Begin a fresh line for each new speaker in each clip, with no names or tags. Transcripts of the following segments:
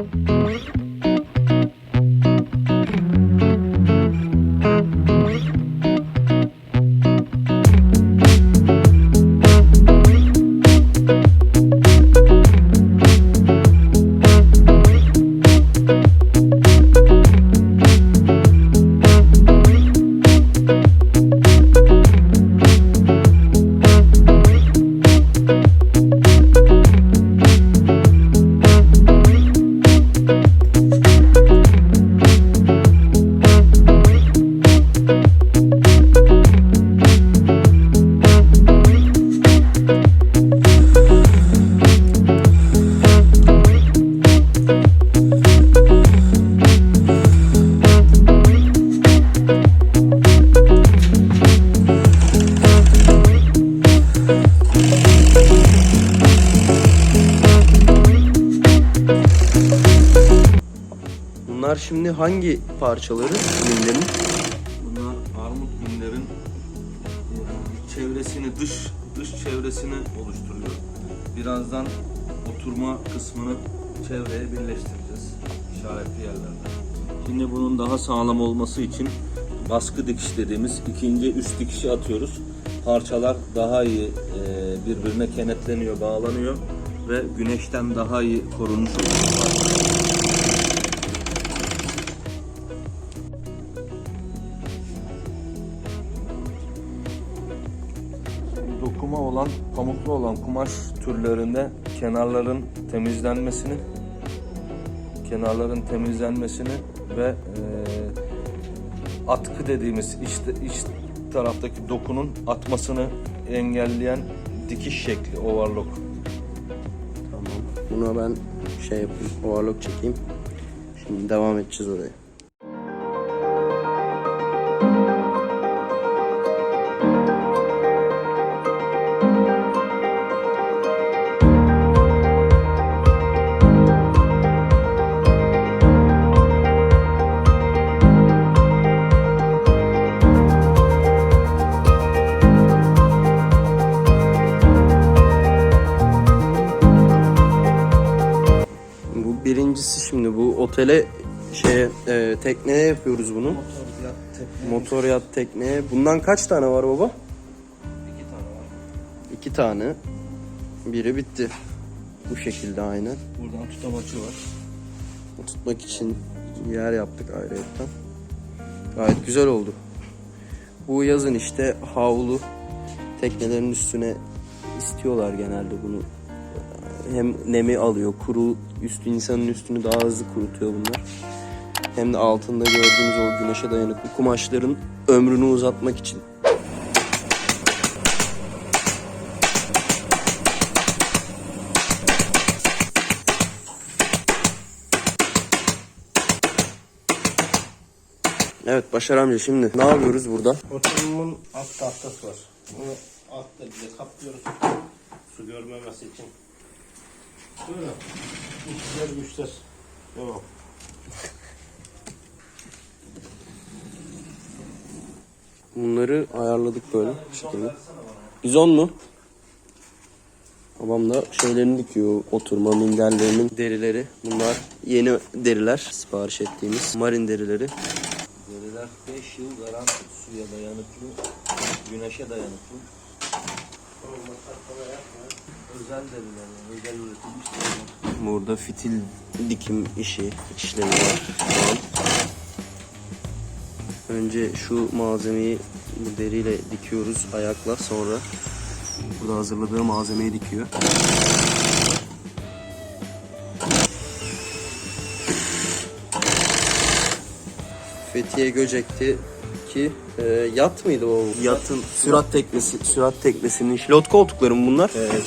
Thank you. Parçaları minderin?
Bunlar armut binlerin e, çevresini, dış dış çevresini oluşturuyor. Birazdan oturma kısmını çevreye birleştireceğiz işaretli yerlerde. Şimdi bunun daha sağlam olması için baskı dikiş dediğimiz ikinci üst dikişi atıyoruz. Parçalar daha iyi e, birbirine kenetleniyor, bağlanıyor ve güneşten daha iyi korunmuş oluyor. Dokuma olan, pamuklu olan kumaş türlerinde kenarların temizlenmesini kenarların temizlenmesini ve e, atkı dediğimiz işte iç taraftaki dokunun atmasını engelleyen dikiş şekli overlock.
Tamam. Buna ben şey yapayım, overlock çekeyim. Şimdi devam edeceğiz oraya. Otele şey e, tekneye yapıyoruz bunu. Motor yat tekneye. Bundan kaç tane var baba?
İki tane var.
İki tane. Biri bitti. Bu şekilde aynen.
Buradan tutamaçı var.
Tutmak için yer yaptık ayrıyetten. Gayet güzel oldu. Bu yazın işte havlu teknelerin üstüne istiyorlar genelde bunu. Hem nemi alıyor, kuru üstü insanın üstünü daha hızlı kurutuyor bunlar. Hem de altında gördüğümüz o güneşe dayanıklı kumaşların ömrünü uzatmak için. Evet Başar amca şimdi ne yapıyoruz burada?
Oturumun alt tahtası var. Bunu altta bize kaplıyoruz. Su görmemesi için. Böyle. İşler güçler. Devam.
Bunları ayarladık böyle bu şekilde. Bizon mu? Babam da şeylerini dikiyor. Oturma minderlerinin derileri. Bunlar yeni deriler. Sipariş ettiğimiz marin derileri.
Deriler 5 yıl garanti suya dayanıklı, güneşe dayanıklı. Özel deriler yani, özel üretilmiş deriler.
Burada fitil dikim işi işlemi var. Önce şu malzemeyi bu deriyle dikiyoruz ayakla sonra burada hazırladığı malzemeyi dikiyor. Fethiye Göcek'ti ki e, yat mıydı o? Yatın sürat teknesi, sürat teknesinin pilot koltukları mı bunlar?
Evet.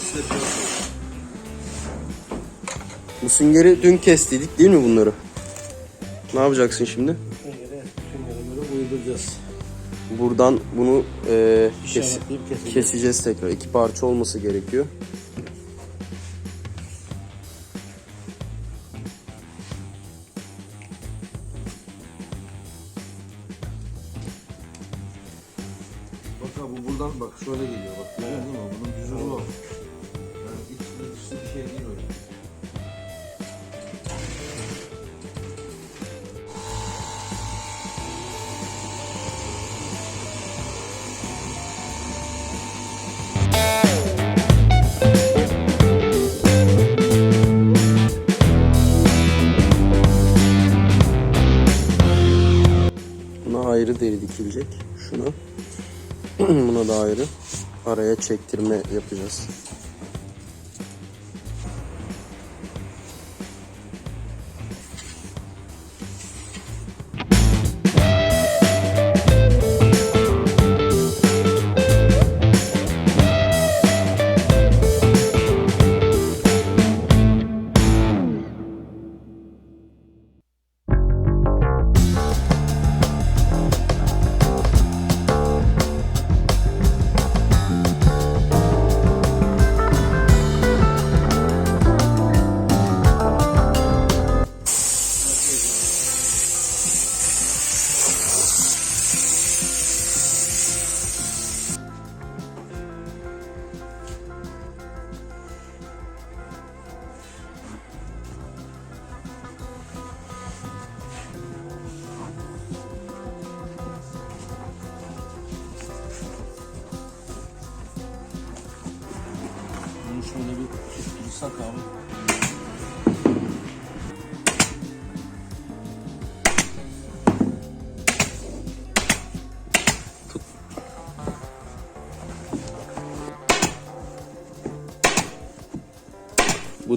Bu süngeri dün kestiydik değil mi bunları? Ne yapacaksın şimdi?
Süngere, süngere göre uyduracağız.
Buradan bunu e, kes-
keseceğiz
tekrar. İki parça olması gerekiyor. Çekilecek. Şuna. Buna da ayrı. Araya çektirme yapacağız.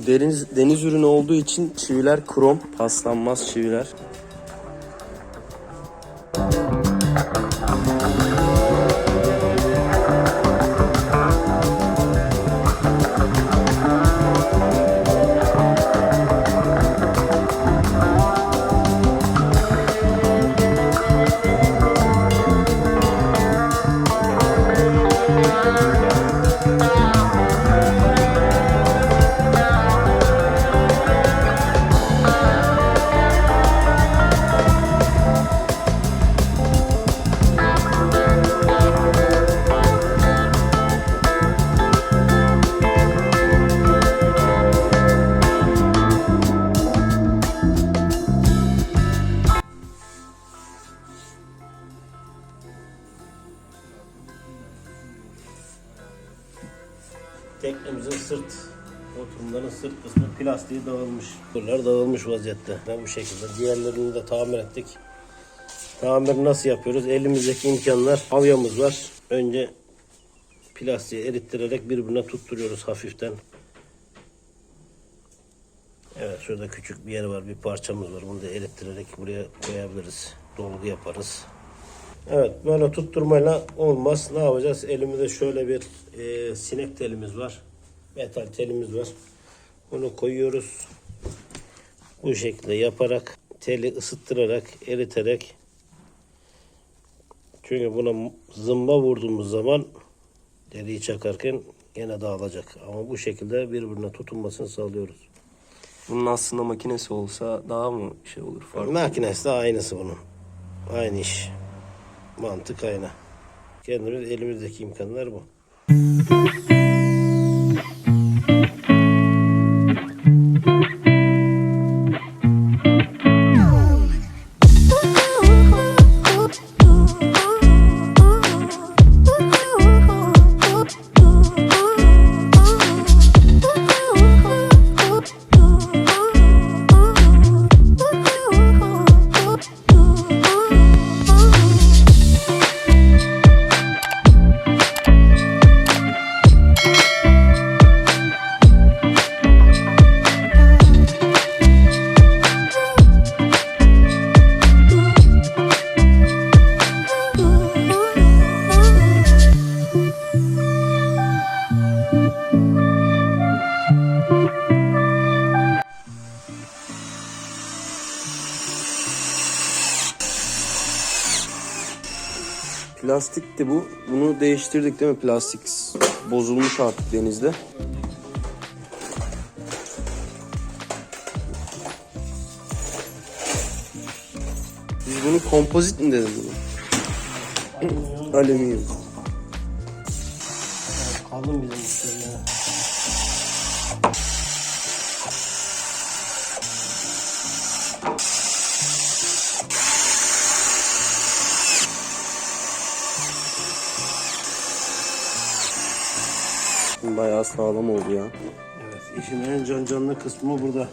Deniz, deniz ürünü olduğu için çiviler krom, paslanmaz çiviler.
Vaziyette. Ben bu şekilde. Diğerlerini de tamir ettik. Tamir nasıl yapıyoruz? Elimizdeki imkanlar. Havyamız var. Önce plastiği erittirerek birbirine tutturuyoruz hafiften. Evet şurada küçük bir yer var. Bir parçamız var. Bunu da erittirerek buraya koyabiliriz. Dolgu yaparız. Evet böyle tutturmayla olmaz. Ne yapacağız? Elimizde şöyle bir e, sinek telimiz var. Metal telimiz var. Bunu koyuyoruz. Bu şekilde yaparak teli ısıttırarak eriterek çünkü buna zımba vurduğumuz zaman deliği çakarken gene dağılacak. Ama bu şekilde birbirine tutunmasını sağlıyoruz.
Bunun aslında makinesi olsa daha mı şey olur farklı?
Makinesi de aynısı bunun. Aynı iş. Mantık aynı. Kendimiz elimizdeki imkanlar bu.
Plastikti bu. Bunu değiştirdik değil mi? Plastik bozulmuş artık denizde. Biz bunu kompozit mi dedim bunu? Alüminyum.
Kalın bizim müşteri ya.
Bayağı sağlam oldu ya.
Evet, işin en can canlı kısmı burada.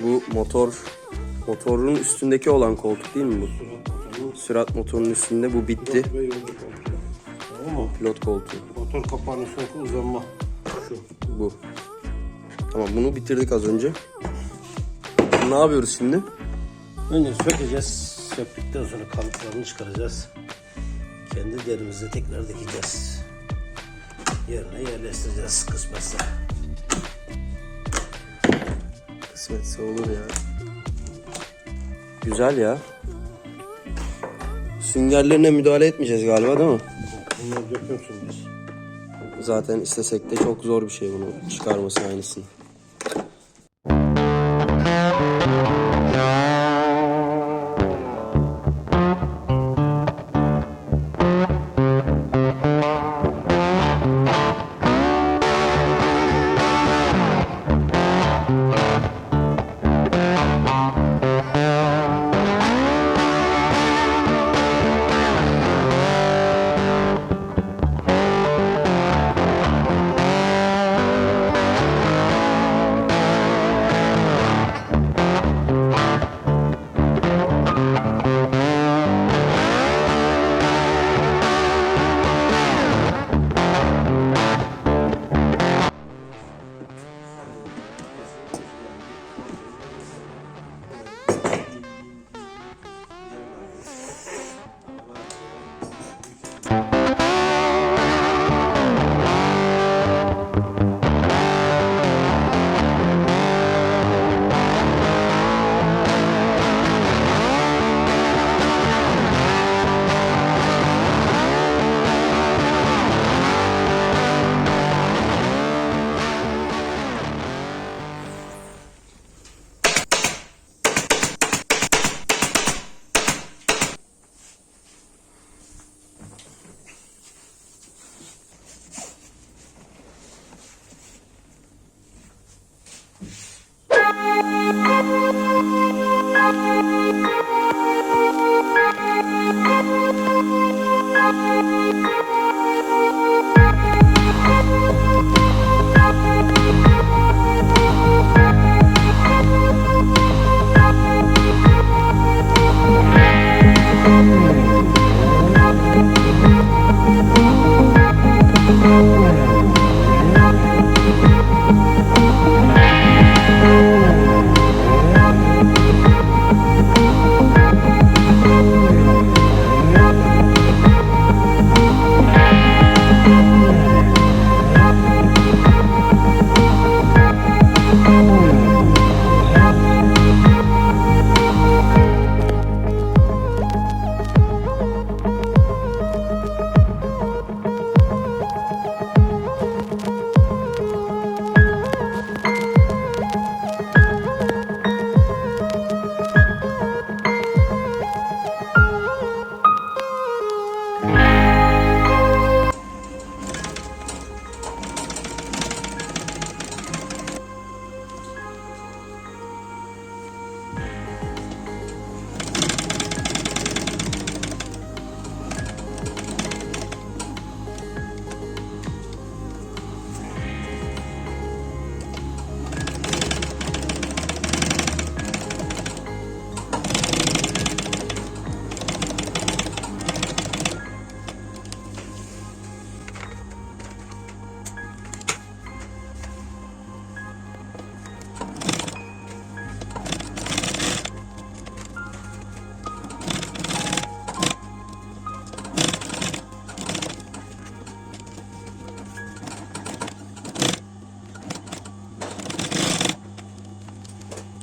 Bu motor motorun üstündeki olan koltuk değil mi bu? Sürat motorunun üstünde bu bitti.
Ve yolda koltuğu. Tamam mı?
Pilot koltuğu.
Motor kapağının üstündeki uzanma. Şu.
Bu. Tamam bunu bitirdik az önce. Ne yapıyoruz şimdi?
Önce sökeceğiz. Söktükten sonra kalıplarını çıkaracağız. Kendi derimize tekrar dikeceğiz. Yerine yerleştireceğiz kısmetse.
Kısmetse olur ya. Güzel ya. Süngerlerine müdahale etmeyeceğiz galiba değil mi?
Bunlar dökümsün biz.
Zaten istesek de çok zor bir şey bunu çıkarması aynısını.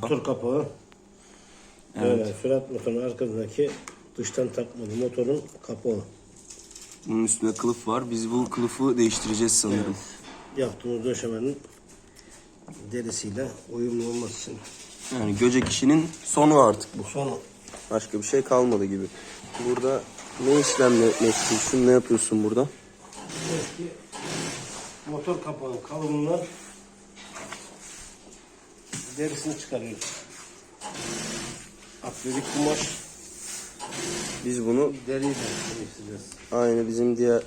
Motor kapağı. Böyle sürat motorunun arkasındaki dıştan takmalı motorun kapağı.
Bunun üstünde kılıf var. Biz bu kılıfı değiştireceğiz sanırım.
Yaptığımız döşemenin derisiyle uyumlu olması için.
Yani göcek işinin sonu artık bu.
Son
Başka bir şey kalmadı gibi. Burada ne işlemle meşgulsün? Ne yapıyorsun burada?
eski motor kapağının kalıbından derisini çıkarıyoruz. Akrilik kumaş
Biz bunu
deriyi de değiştireceğiz.
aynı bizim diğer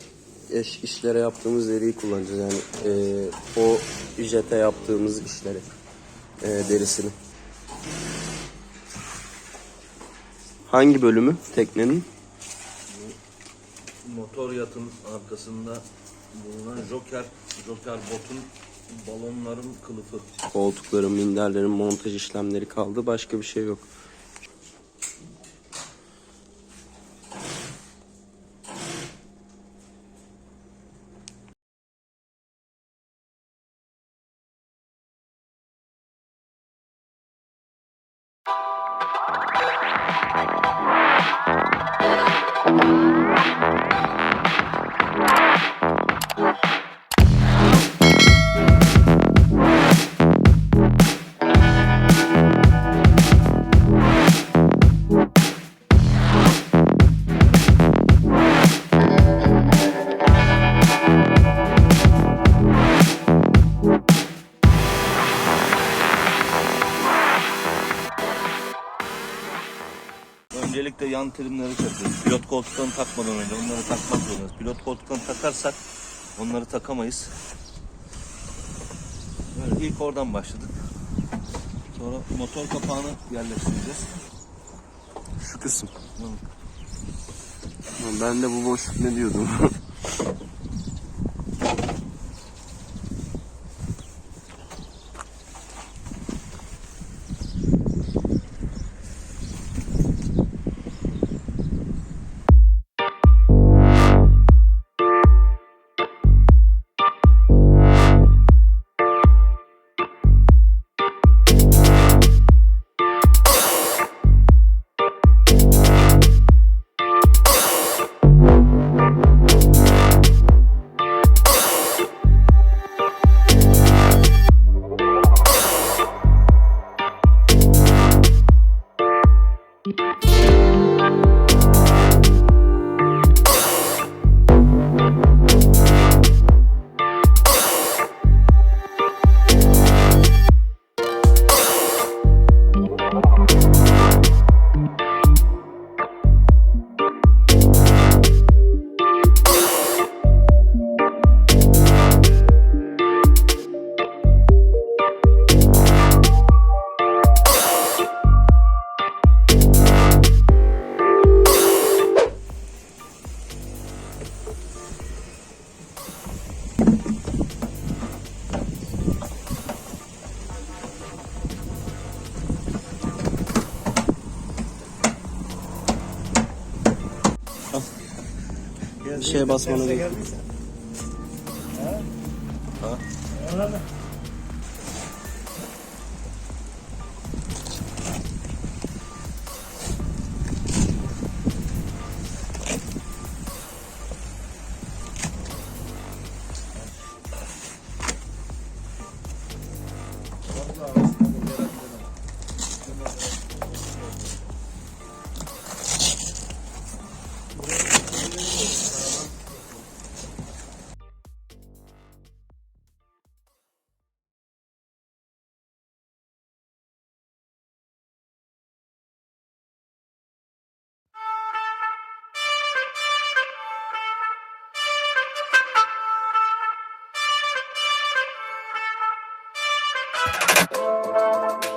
eş işlere yaptığımız deriyi kullanacağız. Yani eee, o jete yaptığımız işleri eee, derisini. Hangi bölümü teknenin?
motor yatın arkasında bulunan Joker, Joker botun balonların kılıfı.
Koltukların, minderlerin montaj işlemleri kaldı. Başka bir şey yok.
Yan trimleri takıyoruz. Pilot koltuklarını takmadan önce onları takmak zorundayız. Pilot koltuklarını takarsak onları takamayız. Böyle ilk oradan başladık. Sonra motor kapağını yerleştireceğiz.
Şu kısım.
Hı.
Ben de bu boşluk ne diyordum? şeye basmanı bekliyorum. Thank you.